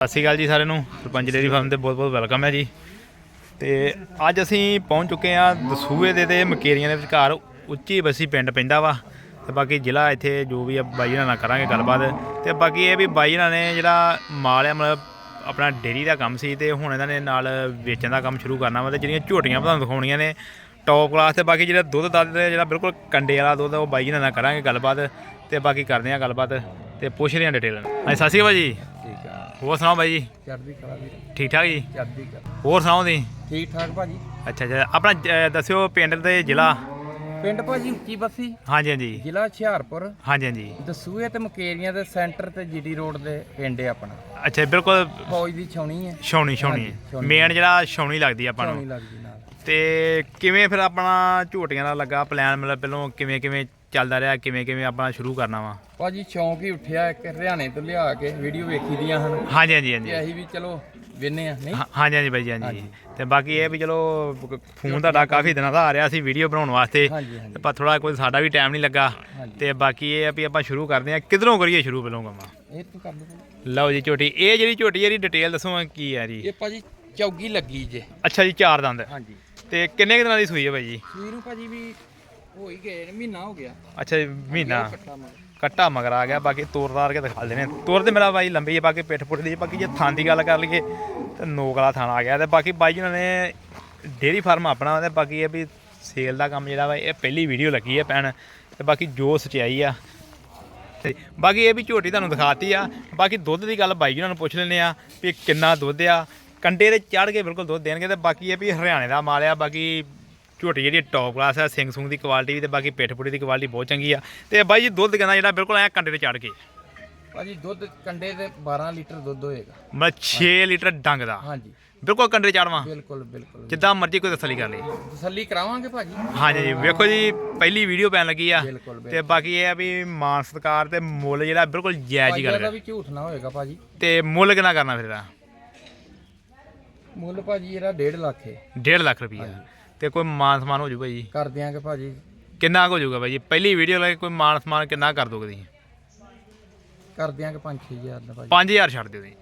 ਸਤਿ ਸ਼੍ਰੀ ਅਕਾਲ ਜੀ ਸਾਰਿਆਂ ਨੂੰ। ਸਰਪੰਚ ਡੇਰੀ ਫਾਰਮ ਤੇ ਬਹੁਤ-ਬਹੁਤ ਵੈਲਕਮ ਹੈ ਜੀ। ਤੇ ਅੱਜ ਅਸੀਂ ਪਹੁੰਚ ਚੁੱਕੇ ਹਾਂ ਦਸੂਏ ਦੇ ਤੇ ਮਕੇਰੀਆਂ ਦੇ ਵਿਚਕਾਰ ਉੱਚੀ ਬਸੀ ਪਿੰਡ ਪੈਂਦਾ ਵਾ। ਤੇ ਬਾਕੀ ਜ਼ਿਲ੍ਹਾ ਇੱਥੇ ਜੋ ਵੀ ਆ ਬਾਈ ਨਾਲ ਕਰਾਂਗੇ ਗੱਲਬਾਤ। ਤੇ ਬਾਕੀ ਇਹ ਵੀ ਬਾਈ ਨਾਲ ਨੇ ਜਿਹੜਾ ਮਾਲ ਆ ਮਤਲਬ ਆਪਣਾ ਡੇਰੀ ਦਾ ਕੰਮ ਸੀ ਤੇ ਹੁਣ ਇਹਨਾਂ ਨੇ ਨਾਲ ਵੇਚਣ ਦਾ ਕੰਮ ਸ਼ੁਰੂ ਕਰਨਾ ਵਾ ਤੇ ਜਿਹੜੀਆਂ ਝੋਟੀਆਂ ਤੁਹਾਨੂੰ ਦਿਖਾਉਣੀਆਂ ਨੇ ਟੌਪ ਕਲਾਸ ਤੇ ਬਾਕੀ ਜਿਹੜਾ ਦੁੱਧ ਦੱਧ ਜਿਹੜਾ ਬਿਲਕੁਲ ਕੰਡੇ ਵਾਲਾ ਦੁੱਧ ਆ, ਉਹ ਬਾਈ ਨਾਲ ਕਰਾਂਗੇ ਗੱਲਬਾਤ। ਤੇ ਬਾਕੀ ਕਰਦੇ ਹਾਂ ਗੱਲਬਾਤ ਤੇ ਰਹੇ ਹਾਂ ਡਿਟੇਲ ਹਾਂਜੀ ਸਤਿ ਸ਼੍ਰੀ ਅਕਾਲ ਜੀ। ਠੀਕ ਆ ਹੋਰ ਸੁਣਾਓ ਬਾਈ ਜੀ? ਚੜ੍ਹਦੀ ਕਲਾ ਵੀਰ। ਠੀਕ ਠਾਕ ਜੀ? ਚੜ੍ਹਦੀ ਕਲਾ। ਹੋਰ ਸੁਣਾਓ ਤੁਸੀਂ? ਠੀਕ ਠਾਕ ਭਾਜੀ। ਅੱਛਾ ਅੱਛਾ। ਆਪਣਾ ਅਹ, ਦੱਸਿਓ ਪਿੰਡ ਤੇ ਜ਼ਿਲ੍ਹਾ। ਪਿੰਡ ਭਾਜੀ ਉੱਚੀ ਬੱਸੀ। ਹਾਂਜੀ ਹਾਂਜੀ। ਜ਼ਿਲ੍ਹਾ ਹੁਸ਼ਿਆਰਪੁਰ। ਹਾਂਜੀ ਹਾਂਜੀ। ਦਸੂਏ ਤੇ ਮਕੇਰੀਆਂ ਦੇ ਸੈਂਟਰ ਤੇ ਜੀਡੀ ਰੋਡ ਦੇ ਪਿੰਡ ਹੈ ਆਪਣਾ। ਅੱਛਾ ਬਿਲਕੁਲ ਫੌਜ ਦੀ ਛਾਉਣੀ ਹੈ। ਛਾਉਣੀ ਛਾਉਣੀ। ਹਾਂਜੀ, ਛਾਉਣੀ। ਮੇਨ ਜਿਹੜਾ ਛਾਉਣੀ ਲੱਗਦੀ ਆ ਆਪਾਂ ਛਾਉਣੀ ਨੂੰ ਲੱਗਦੀ ਨਾਲ। ਤੇ ਕਿਵੇਂ ਫਿਰ ਆਪਣਾ ਝੋਟੀਆਂ ਦਾ ਲੱਗਾ ਪਲਾਨ ਮਤਲਬ ਪਹਿਲੋਂ ਕਿਵੇਂ ਕਿਵੇਂ ਚੱਲਦਾ ਰਿਹਾ ਕਿਵੇਂ ਕਿਵੇਂ ਆਪਣਾ ਸ਼ੁਰੂ ਕਰਨਾ ਵਾ। ਭਾਜੀ ਸ਼ੌਂਕ ਹੀ ਉੱਠਿਆ ਇੱਕ ਹਰਿਆਣੇ ਤੋਂ ਲਿਆ ਕੇ ਵੀਡੀਓ ਵੇਖੀ ਦੀਆਂ ਹਨ। ਹਾਂਜੀ ਹਾਂਜੀ ਹਾਂਜੀ। ਤੇ ਅਸੀਂ ਵੀ ਚਲੋ ਵੇਨੇ ਆ ਨਹੀਂ? ਹਾਂ- ਹਾਂਜੀ ਹਾਂਜੀ ਬਾਈ ਜੀ ਹਾਂਜੀ। ਤੇ ਬਾਕੀ ਇਹ ਵੀ ਚਲੋ ਫੋਨ ਤੁਹਾਡਾ ਕਾਫੀ ਦਿਨਾਂ ਦਾ ਆ ਰਿਹਾ ਸੀ ਵੀਡੀਓ ਬਣਾਉਣ ਵਾਸਤੇ। ਹਾਂਜੀ ਹਾਂਜੀ। ਪਰ ਥੋੜਾ ਕੋਈ ਸਾਡਾ ਵੀ ਟਾਈਮ ਨਹੀਂ ਲੱਗਾ। ਹਾਂਜੀ। ਤੇ ਬਾਕੀ ਇਹ ਆ ਵੀ ਆਪਾਂ ਸ਼ੁਰੂ ਕਰਦੇ ਆ ਕਿਧਰੋਂ ਕਰੀਏ ਸ਼ੁਰੂ ਪਹਿਲੋਂ ਕੰਮ? ਇਹ ਤੂੰ ਕਰ ਦੋ ਲਓ ਜੀ ਝੋਟੀ। ਇਹ ਜਿਹੜੀ ਝੋਟੀ ਇਹਦੀ ਡਿਟੇਲ ਦੱਸੋ ਕੀ ਹੈ ਜੀ ਇਹ ਭਾਜੀ ਚੌਗੀ ਲੱਗੀ ਜੇ। ਅੱਛਾ ਜੀ ਚਾਰ ਦੰਦ। ਹਾਂਜੀ। ਤੇ ਕਿੰਨੇ ਕੁ ਦਿਨਾਂ ਦੀ ਸੂਈ ਹੈ ਬਾਈ ਜੀ ਨੂੰ ਭਾਜੀ ਵੀ ਹੋ ਹੀ ਗਏ ਨੇ, ਮਹੀਨਾ ਹੋ ਗਿਆ। ਅੱਛਾ ਜੀ ਮਹੀਨਾ। ਕੱਟਾ ਮਗਰ। ਆ ਗਿਆ ਬਾਕੀ ਤੋਰਦਾਰ ਕੇ ਦਿਖਾ ਦੇਣੇ ਤੋਰ ਤੇ ਮੇਰਾ ਬਾਈ ਲੰਬੀ ਹੈ ਬਾਕੀ ਪਿੱਠ ਪੁੱਠ ਦੀ ਬਾਕੀ ਜੇ ਥਾਂ ਦੀ ਗੱਲ ਕਰ ਲਈਏ ਤੇ ਨੋਕ ਵਾਲਾ ਥਾਂ ਆ ਗਿਆ। ਤੇ ਬਾਕੀ ਬਾਈ ਜੀ ਨੇ ਡੇਰੀ ਫਾਰਮ ਆਪਣਾ ਤੇ ਬਾਕੀ ਇਹ ਵੀ ਸੇਲ ਦਾ ਕੰਮ ਜਿਹੜਾ ਵਾ ਇਹ ਪਹਿਲੀ ਵੀਡੀਓ ਲੱਗੀ ਹੈ ਪੈਣ ਤੇ ਬਾਕੀ ਜੋ ਸਚਾਈ ਆ। ਤੇ ਬਾਕੀ ਇਹ ਵੀ ਝੋਟੀ ਤੁਹਾਨੂੰ ਦਿਖਾਤੀ ਆ। ਬਾਕੀ ਦੁੱਧ ਦੀ ਗੱਲ ਬਾਈ ਜੀ ਨੂੰ ਪੁੱਛ ਲੈਂਦੇ ਆ ਵੀ ਕਿੰਨਾ ਦੁੱਧ ਆ। ਕੰਡੇ ਦੇ ਚੜ ਕੇ ਬਿਲਕੁਲ ਦੁੱਧ ਦੇਣਗੇ ਤੇ ਬਾਕੀ ਇਹ ਵੀ ਹਰਿਆਣੇ ਦਾ ਮਾਲ ਆ ਬਾਕੀ ਝੋਟੀ ਜਿਹੜੀ ਟੌਪ ਕਲਾਸ ਆ ਸਿੰਘ ਸੁੰਗ ਦੀ ਕੁਆਲਿਟੀ ਵੀ ਤੇ ਬਾਕੀ ਪਿੱਠ ਪੁੱਠੀ ਦੀ ਕੁਆਲਿਟੀ ਬਹੁਤ ਚੰਗੀ ਆ। ਤੇ ਬਾਈ ਜੀ ਦੁੱਧ ਕਹਿੰਦਾ ਜਿਹੜਾ ਬਿਲਕੁਲ ਐ ਕੰਡੇ ਤੇ ਚੜ ਕੇ? ਭਾਜੀ ਦੁੱਧ ਕੰਡੇ ਤੇ 12 ਲੀਟਰ ਦੁੱਧ ਹੋਏਗਾ। ਮਤਲਬ 6 ਲੀਟਰ ਡੰਗ ਦਾ? ਹਾਂਜੀ। ਬਿਲਕੁਲ ਕੰਡੇ ਚੜਵਾ ਬਿਲਕੁਲ ਬਿਲਕੁਲ। ਜਿੱਦਾਂ ਮਰਜ਼ੀ ਕੋਈ ਤਸੱਲੀ ਕਰ ਲਈ ਤਸੱਲੀ ਕਰਾਵਾਂਗੇ ਭਾਜੀ। ਹਾਂਜੀ ਜੀ ਵੇਖੋ ਜੀ ਪਹਿਲੀ ਵੀਡੀਓ ਪੈਣ ਲੱਗੀ ਆ। ਤੇ ਬਾਕੀ ਇਹ ਆ ਵੀ ਮਾਨ ਸਤਿਕਾਰ ਤੇ ਮੁੱਲ ਜਿਹੜਾ ਬਿਲਕੁਲ ਜਾਇਜ਼ ਹੀ ਭਾਜੀ ਦਾ ਕਰ ਵੀ ਝੂਠ ਨਾ ਹੋਏਗਾ ਭਾਜੀ। ਤੇ ਮੁੱਲ ਕਿੰਨਾ ਕਰਨਾ ਫਿਰ ਇਹਦਾ? ਮੁੱਲ ਭਾਜੀ ਇਹਦਾ 1.5 ਲੱਖ ਹੈ। 1.5 ਲੱਖ ਰੁਪਈਆ। ਤੇ ਕੋਈ ਮਾਨ ਸਮਾਨ ਹੋ ਜੂਗਾ ਜੀ। ਕਰ ਦਿਆਂਗੇ ਭਾਜੀ। ਕਿੰਨਾ ਕੁ ਹੋ ਜਾਊਗਾ ਬਾਈ ਜੀ? ਪਹਿਲੀ ਵੀਡੀਓ ਲੈ ਕੇ ਕੋਈ ਮਾਨ ਸਮਾਨ ਕਿੰਨਾ ਕਰ ਦੋਗੇ ਤੁਸੀਂ? ਕਰ ਦਿਆਂਗੇ 5-6000 ਦਾ ਭਾਜੀ। 5000 ਛੱਡ ਦਿਓ ਜੀ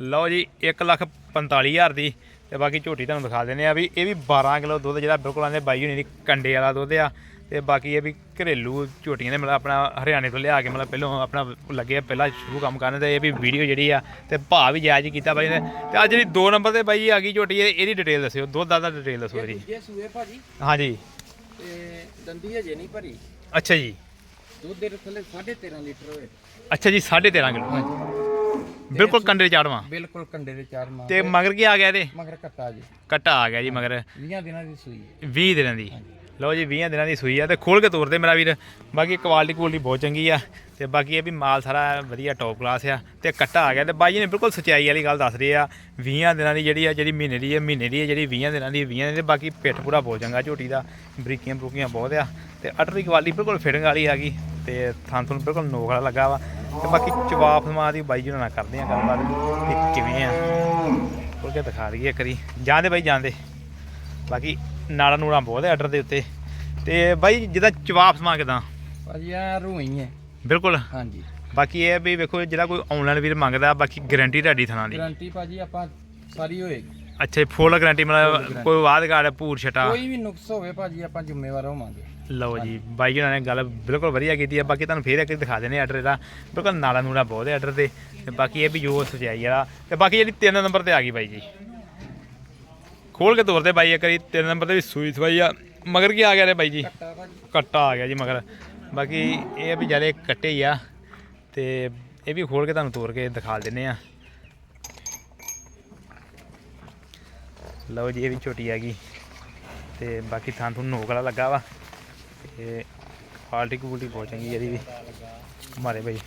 ਲਓ ਜੀ 1 ਲੱਖ 45000 ਦੀ ਤੇ ਬਾਕੀ ਝੋਟੀ ਤੁਹਾਨੂੰ ਦਿਖਾ ਦਿੰਦੇ ਆ ਵੀ ਇਹ ਵੀ 12 ਕਿਲੋ ਦੁੱਧ ਜਿਹੜਾ ਬਿਲਕੁਲ ਆਂਦੇ ਬਾਈ ਹੁਣੀ ਦੀ ਕੰਡੇ ਵਾਲਾ ਦੁੱਧ ਆ। ਤੇ ਬਾਕੀ ਇਹ ਵੀ ਘਰੇਲੂ ਝੋਟੀਆਂ ਨੇ ਮਤਲਬ ਆਪਣਾ ਹਰਿਆਣੇ ਤੋਂ ਲਿਆ ਕੇ ਮਤਲਬ ਪਹਿਲਾਂ ਆਪਣਾ ਲੱਗੇ ਪਹਿਲਾਂ ਸ਼ੁਰੂ ਕੰਮ ਕਰਨ ਤੇ ਇਹ ਵੀ ਵੀਡੀਓ ਜਿਹੜੀ ਆ ਤੇ ਭਾਅ ਵੀ ਜਾਇਜ਼ ਕੀਤਾ ਬਾਈ ਨੇ। ਤੇ ਆ ਜਿਹੜੀ 2 ਨੰਬਰ ਤੇ ਬਾਈ ਜੀ ਆ ਗਈ ਝੋਟੀ ਇਹ- ਇਹਦੀ ਡਿਟੇਲ ਦੱਸਿਓ ਦੁੱਧ ਦਾ ਡਿਟੇਲ ਦੱਸੋ ਸੂਏ ਭਾਜੀ ਹਾਂਜੀ। ਤੇ ਦੰਦੀ ਹਜੇ ਨਹੀਂ ਭਰੀ। ਅੱਛਾ ਜੀ। ਦੁੱਧ ਦੇ ਥੱਲੇ 13.5 ਲੀਟਰ ਹੋਏ। ਅੱਛਾ ਜੀ 13.5 ਕਿਲੋ। ਹਾਂਜੀ। ਬਿਲਕੁਲ ਕੰਡੇ ਚਾੜਵਾ। ਬਿਲਕੁਲ ਕੰਡੇ ਦੇ ਮਾਰ ਤੇ ਮਗਰ ਕੀ ਆ ਗਿਆ ਇਹਦੇ? ਮਗਰ ਕੱਟਾ ਜੀ। ਕੱਟਾ ਆ ਗਿਆ ਜੀ ਮਗਰ। 20 ਦਿਨਾਂ ਦੀ ਸੂਈ ਹੈ। 20 ਦਿਨਾਂ ਦੀ। ਲਓ ਜੀ 20 ਦਿਨਾਂ ਦੀ ਸੂਈ ਆ ਤੇ ਖੋਲ ਕੇ ਤੋਰਦੇ ਮੇਰਾ ਵੀਰ। ਬਾਕੀ ਕੁਆਲਿਟੀ ਕੁਆਲਿਟੀ ਬਹੁਤ ਚੰਗੀ ਆ ਤੇ ਬਾਕੀ ਇਹ ਵੀ ਮਾਲ ਸਾਰਾ ਵਧੀਆ ਟੌਪ ਕਲਾਸ ਆ ਤੇ ਕੱਟਾ ਆ ਗਿਆ ਤੇ ਬਾਈ ਜੀ ਨੇ ਬਿਲਕੁਲ ਸਚਾਈ ਵਾਲੀ ਗੱਲ ਦੱਸ ਰਹੇ ਆ 20 ਦਿਨਾਂ ਦੀ ਜਿਹੜੀ ਆ, ਜਿਹੜੀ ਮਹੀਨੇ ਦੀ ਹੈ ਮਹੀਨੇ ਦੀ ਹੈ ਜਿਹੜੀ 20 ਦਿਨਾਂ ਦੀ 20 ਦਿਨਾਂ ਦੀ ਬਾਕੀ ਪਿੱਠ ਪੂਰਾ ਬਹੁਤ ਚੰਗਾ ਝੋਟੀ ਦਾ, ਬਰੀਕੀਆਂ ਬਰੂਕੀਆਂ ਬਹੁਤ ਆ ਤੇ ਅਟਰ ਦੀ ਕੁਆਲਿਟੀ ਬਿਲਕੁਲ ਫਿਟਿੰਗ ਵਾਲੀ ਹੈਗੀ ਗਈ ਤੇ ਥਾਂ ਤੁਹਾਨੂੰ ਬਿਲਕੁਲ ਨੋਕ ਵਾਲਾ ਲੱਗਾ ਵਾ ਤੇ ਬਾਕੀ ਚਵਾਪ ਸਮਾ ਦੀ ਬਾਈ ਜੀ ਨਾਲ ਕਰਦੇ ਆ ਗੱਲਬਾਤ ਵੀ ਕਿਵੇਂ ਆ। ਖੋਲ ਕੇ ਦਿਖਾ ਦਈਏ ਇੱਕ ਵਾਰੀ। ਜਾਂਦੇ ਬਾਈ, ਜਾਂਦੇ। ਬਾਕੀ ਨਾੜਾ ਨੂੜਾ ਬਹੁਤ ਹੈ ਆਰਡਰ ਦੇ ਉੱਤੇ। ਤੇ ਬਾਈ ਜਿਹਦਾ ਜਵਾਬ ਸਮਾ ਕਿਦਾਂ? ਭਾਜੀ ਆ ਰੂਹੀ ਹੈ ਬਿਲਕੁਲ। ਹਾਂਜੀ। ਬਾਕੀ ਇਹ ਵੀ ਵੇਖੋ ਜਿਹੜਾ ਕੋਈ ਆਨਲਾਈਨ ਵੀਰ ਮੰਗਦਾ ਬਾਕੀ ਗਾਰੰਟੀ ਤੁਹਾਡੀ ਥਾਂ ਦੀ। ਗਾਰੰਟੀ ਭਾਜੀ ਆਪਾਂ ਸਾਰੀ ਹੋਏਗੀ। ਅੱਛਾ ਫੁੱਲ ਗਾਰੰਟੀ ਮਤਲਬ ਕੋਈ ਵਾਦ ਗਾੜ ਪੂਰ ਛਟਾ। ਕੋਈ ਵੀ ਨੁਕਸ ਹੋਵੇ ਭਾਜੀ ਆਪਾਂ ਜ਼ਿੰਮੇਵਾਰ ਹੋਵਾਂਗੇ। ਲਓ ਜੀ ਬਾਈ ਉਹਨਾਂ ਨੇ ਗੱਲ ਬਿਲਕੁਲ ਵਧੀਆ ਕੀਤੀ ਆ। ਬਾਕੀ ਤੁਹਾਨੂੰ ਫੇਰ ਇੱਕ ਦਿਖਾ ਦੇਣੇ ਆਰਡਰ ਇਹਦਾ। ਬਿਲਕੁਲ ਨਾੜਾ ਨੂੜਾ ਬਹੁਤ ਹੈ ਆਰਡਰ ਤੇ ਤੇ ਬਾਕੀ ਇਹ ਵੀ ਜੋ ਸਜਾਈ ਵਾਲਾ। ਤੇ ਬਾਕੀ ਜਿਹੜੀ 3 ਨੰਬਰ ਤੇ ਆ ਗਈ ਬਾਈ ਜੀ। ਖੋਲ ਕੇ ਤੋਰਦੇ ਬਾਈ ਇੱਕ ਵਾਰੀ 3 ਨੰਬਰ ਤੇ ਵੀ ਸੂਈ ਸਵਾਈ ਆ। ਮਗਰ ਕੀ ਆ ਗਿਆ ਰੇ ਬਾਈ ਜੀ? ਕੱਟਾ ਆ ਗਿਆ ਜੀ ਮਗਰ। ਬਾਕੀ ਇਹ ਵੀ ਜਾਲੇ ਕੱਟੇ ਹੀ ਆ। ਤੇ ਇਹ ਵੀ ਖੋਲ ਕੇ ਤੁਹਾਨੂੰ ਤੋੜ ਕੇ ਦਿਖਾ ਦਿੰਨੇ ਆ। ਲਓ ਜੀ ਇਹ ਵੀ ਛੋਟੀ ਆ ਗਈ। ਤੇ ਬਾਕੀ ਥਾਂ ਤੁਹਾਨੂੰ ਨੋਕ ਵਾਲਾ ਲੱਗਾ ਵਾ। ਤੇ ਕੁਆਲਿਟੀ ਕੁਆਲਿਟੀ ਬਹੁਤ ਚੰਗੀ ਇਹਦੀ ਵੀ। ਮਾਰੇ ਬਾਈ।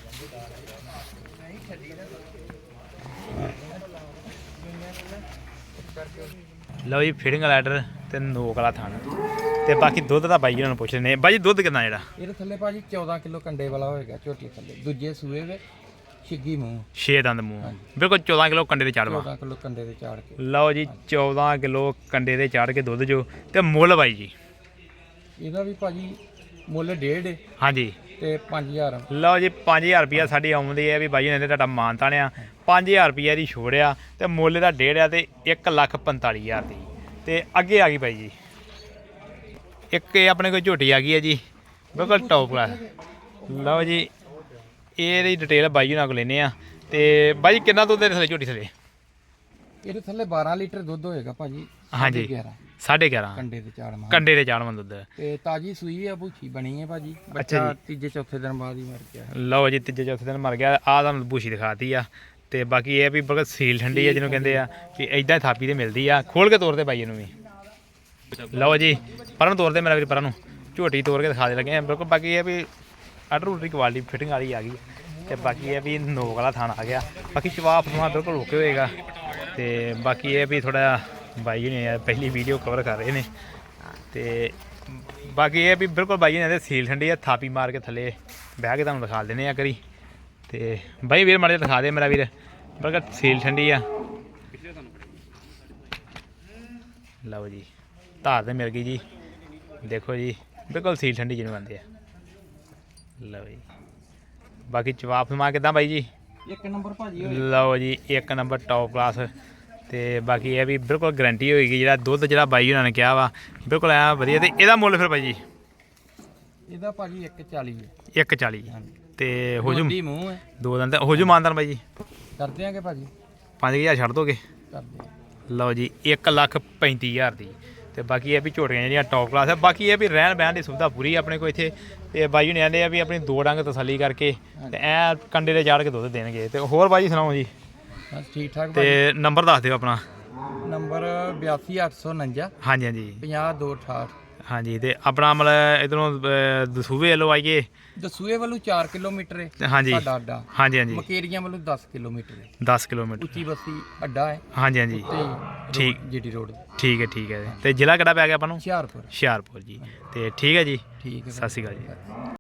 ਲਓ ਜੀ ਫੀਡਿੰਗ ਵਾਲਾ ਆਰਡਰ ਤੇ ਨੋਕ ਵਾਲਾ ਥਾਂ ਤੇ ਬਾਕੀ ਦੁੱਧ ਦਾ ਬਾਈ ਉਹਨਾਂ ਨੂੰ ਪੁੱਛ ਆ। ਬਾਈ ਜੀ ਦੁੱਧ ਕਿੰਨਾ ਜਿਹੜਾ? ਇਹਦੇ ਥੱਲੇ ਭਾਜੀ 14 ਕਿਲੋ ਕੰਡੇ ਵਾਲਾ ਹੋਏਗਾ ਝੋਟੀ ਥੱਲੇ। ਦੂਜੇ ਸੂਏ ਵੇ ਛਿੱਗੀ ਮੂੰਹ। 6 ਦੰਦ ਮੂੰਹ। ਬਿਲਕੁਲ 14 ਕਿਲੋ ਕੰਡੇ ਤੇ ਚੜਵਾ 14 ਕਿਲੋ ਕੰਡੇ ਦੇ ਚਾੜ ਕੇ। ਲਓ ਜੀ 14 ਕਿਲੋ ਕੰਡੇ ਤੇ ਚੜ ਕੇ ਦੁੱਧ ਜੋ। ਤੇ ਮੁੱਲ ਬਾਈ ਜੀ? ਇਹਦਾ ਵੀ ਭਾਜੀ ਮੁੱਲ ਡੇਢ ਹਾਂਜੀ। ਤੇ 5000 ਲਓ ਜੀ 5000 ਰੁਪਿਆ ਸਾਡੀ ਆਉਂਦੀ ਹੈ ਵੀ ਬਾਈ ਨੇ ਤੇ ਤੁਹਾਡਾ ਮਾਨਤਾਨ ਆ 5000 ਰੁਪਏ ਦੀ ਛੋੜ ਆ ਤੇ ਮੁੱਲ ਦਾ ਡੇਢ ਆ ਤੇ 145000 ਦੀ। ਤੇ ਅੱਗੇ ਆ ਗਈ ਬਾਈ ਜੀ। ਇੱਕ ਇਹ ਆਪਣੇ ਕੋਲ ਝੋਟੀ ਆ ਗਈ ਹੈ ਜੀ, ਬਿਲਕੁਲ ਟੌਪ ਕਲਾਸ ਲਓ ਜੀ ਇਹਦੀ ਡਿਟੇਲ ਬਾਈ ਉਹਨਾਂ ਕੋਲ ਲੈਨੇ ਆ। ਤੇ ਬਾਈ ਕਿੰਨਾ ਦੁੱਧ ਦੇ ਥੱਲੇ, ਝੋਟੀ ਥੱਲੇ? ਇਹਦੇ ਥੱਲੇ 12 ਲੀਟਰ ਦੁੱਧ ਹੋਏਗਾ ਭਾਜੀ ਹਾਂਜੀ। 11.5 11.5 ਕੰਡੇ ਤੇ ਚਾੜ ਮਾਰ। ਕੰਡੇ ਦੇ ਚਾਣਵਾਂ ਦੁੱਧ ਤੇ ਤਾਜੀ ਸੂਈ ਆ ਭੂਖੀ ਬਣੀ ਹੈ ਭਾਜੀ। ਬੱਚਾ। ਤੀਜੇ ਚੌਥੇ ਦਿਨ ਬਾਅਦ ਹੀ ਮਰ ਗਿਆ। ਲਓ ਜੀ ਤੀਜੇ ਚੌਥੇ ਦਿਨ ਮਰ ਗਿਆ। ਆਹ ਤੁਹਾਨੂੰ ਬੂਸ਼ੀ ਦਿਖਾਤੀ ਆ। ਤੇ ਬਾਕੀ ਇਹ ਆ ਵੀ ਬੜਾ ਸੀਲ ਠੰਡੀ ਆ ਜਿਹਨੂੰ ਕਹਿੰਦੇ ਆ ਵੀ ਐਦਾਂ ਥਾਪੀ ਤੇ ਮਿਲਦੀ ਆ। ਖੋਲ ਕੇ ਤੋਰ ਦੇ ਬਾਈ ਇਹਨੂੰ ਵੀ। ਲਓ ਜੀ ਪਰਾਂ ਨੂੰ ਤੋਰ ਦੇ ਮੇਰਾ ਵੀਰ ਪਰਾਂ ਨੂੰ। ਝੋਟੀ ਤੋਰ ਕੇ ਦਿਖਾ ਦੇ ਲੱਗੇ ਆ। ਬਿਲਕੁਲ ਬਾਕੀ ਇਹ ਆ ਵੀ ਆਰਡਰ ਉਲਟੀ ਕੁਆਲਿਟੀ ਫਿਟਿੰਗ ਵਾਲੀ ਆ ਗਈ। ਤੇ ਬਾਕੀ ਇਹ ਆ ਵੀ ਨੋਕ ਵਾਲਾ ਥਾਣ ਆ ਗਿਆ। ਬਾਕੀ ਸ਼ਵਾਪ ਨੂੰ ਬਿਲਕੁਲ ਓਕੇ ਹੋਏਗਾ। ਤੇ ਬਾਕੀ ਇਹ ਆ ਵੀ ਥੋੜਾ ਬਾਈ ਨੇ ਪਹਿਲੀ ਵੀਡੀਓ ਕਵਰ ਕਰ ਰਹੇ ਨੇ। ਤੇ ਬਾਕੀ ਇਹ ਵੀ ਬਿਲਕੁਲ ਬਾਈ ਨੇ ਦੇ ਸੀਲ ਠੰਡੀ ਆ, ਥਾਪੀ ਮਾਰ ਕੇ ਥੱਲੇ ਬਹਿ ਕੇ ਤੁਹਾਨੂੰ ਦਿਖਾ ਦਿੰਦੇ ਆ ਕਰੀ ਤੇ ਬਾਈ ਵੀਰ ਮਾੜੇ ਜਿਹਾ ਦਿਖਾ ਦੇ ਮੇਰਾ ਵੀਰ, ਬਿਲਕੁਲ ਸੀਲ ਠੰਡੀ ਆ। ਲਓ ਜੀ, ਧਾਰ ਤੇ ਮਿਲ ਗਈ ਜੀ। ਦੇਖੋ ਜੀ, ਬਿਲਕੁਲ ਸੀਲ ਠੰਡੀ ਜਿਹਨੂੰ ਕਹਿੰਦੇ ਆ। ਲਓ ਜੀ। ਬਾਕੀ ਜਵਾਬ ਸਮਾ ਕਿਦਾਂ ਬਾਈ ਜੀ? ਇੱਕ ਨੰਬਰ ਭਾਜੀ ਹੋਏ। ਲਓ ਜੀ ਇੱਕ ਨੰਬਰ ਟੌਪ ਕਲਾਸ ਤੇ ਬਾਕੀ ਇਹ ਵੀ ਬਿਲਕੁਲ ਗਾਰੰਟੀ ਹੋਏਗੀ ਜਿਹੜਾ ਦੁੱਧ ਜਿਹੜਾ ਬਾਈ ਉਹਨਾਂ ਨੇ ਕਿਹਾ ਵਾ। ਬਿਲਕੁਲ ਐ ਵਧੀਆ। ਤੇ ਇਹਦਾ ਮੁੱਲ ਫਿਰ ਬਾਈ ਜੀ ਇਹਦਾ ਭਾਜੀ 140 ਹੈ। 140 ਹਾਂਜੀ। ਤੇ ਹੋ ਜੂ ਮੂੰਹ ਹੈ। ਦੋ ਦਿਨ ਤੇ ਹੋ ਜੂ ਮਾਨਦਾਨ ਬਾਈ ਜੀ? ਕਰ ਦਿਆਂਗੇ ਭਾਜੀ। 5000 ਛੱਡ ਦੋਗੇ? ਕਰ ਲਓ ਜੀ 1 ਲੱਖ 35000 ਦੀ। ਤੇ ਬਾਕੀ ਇਹ ਵੀ ਝੋਟੀਆਂ ਜਿਹੜੀਆਂ ਟੌਪ ਕਲਾਸ ਹੈ ਬਾਕੀ ਇਹ ਵੀ ਰਹਿਣ ਬਹਿਣ ਦੀ ਸੁਵਿਧਾ ਪੂਰੀ ਆਪਣੇ ਕੋਲ ਇੱਥੇ। ਤੇ ਬਾਈ ਨੇ ਆਂਦੇ ਆ ਵੀ ਆਪਣੀ ਦੋ ਡੰਗ ਤਸੱਲੀ ਕਰਕੇ ਤੇ ਐ ਕੰਡੇ ਦੇ ਚਾੜ ਕੇ ਦੁੱਧ ਦੇਣਗੇ। ਤੇ ਹੋਰ ਬਾਈ ਸੁਣਾਓ ਜੀ? ਬਸ ਠੀਕ ਠਾਕ ਭਾਜੀ ਤੇ ਨੰਬਰ ਦੱਸ ਦਿਓ ਆਪਣਾ। ਨੰਬਰ 82849 ਹਾਂਜੀ ਹਾਂਜੀ। 50268 ਹਾਂਜੀ ਤੇ ਆਪਣਾ ਮਤਲਬ ਇਧਰੋਂ ਦਸੂਵੇ ਵੱਲੋਂ ਆਈਏ? ਦਸੂਏ ਵੱਲੋਂ 4 ਕਿਲੋਮੀਟਰ ਹੈ ਹਾਂਜੀ। ਸਾਡਾ ਅੱਡਾ। ਹਾਂਜੀ ਹਾਂਜੀ। ਮਕੇਰੀਆਂ ਵੱਲੋਂ 10 ਕਿਲੋਮੀਟਰ ਹੈ। 10 ਕਿਲੋਮੀਟਰ। ਉੱਚੀ ਬਸੀ ਅੱਡਾ ਹੈ। ਹਾਂਜੀ ਹਾਂਜੀ। ਠੀਕ। GT road. ਠੀਕ ਹੈ ਠੀਕ ਹੈ। ਤੇ ਜ਼ਿਲ੍ਹਾ ਕਿਹੜਾ ਪੈ ਗਿਆ ਆਪਾਂ ਨੂੰ? ਹੁਸ਼ਿਆਰਪੁਰ। ਹੁਸ਼ਿਆਰਪੁਰ ਜੀ। ਤੇ ਠੀਕ ਹੈ ਜੀ। ਠੀਕ ਹੈ ਸਤਿ ਸ਼੍ਰੀ ਅਕਾਲ ਜੀ।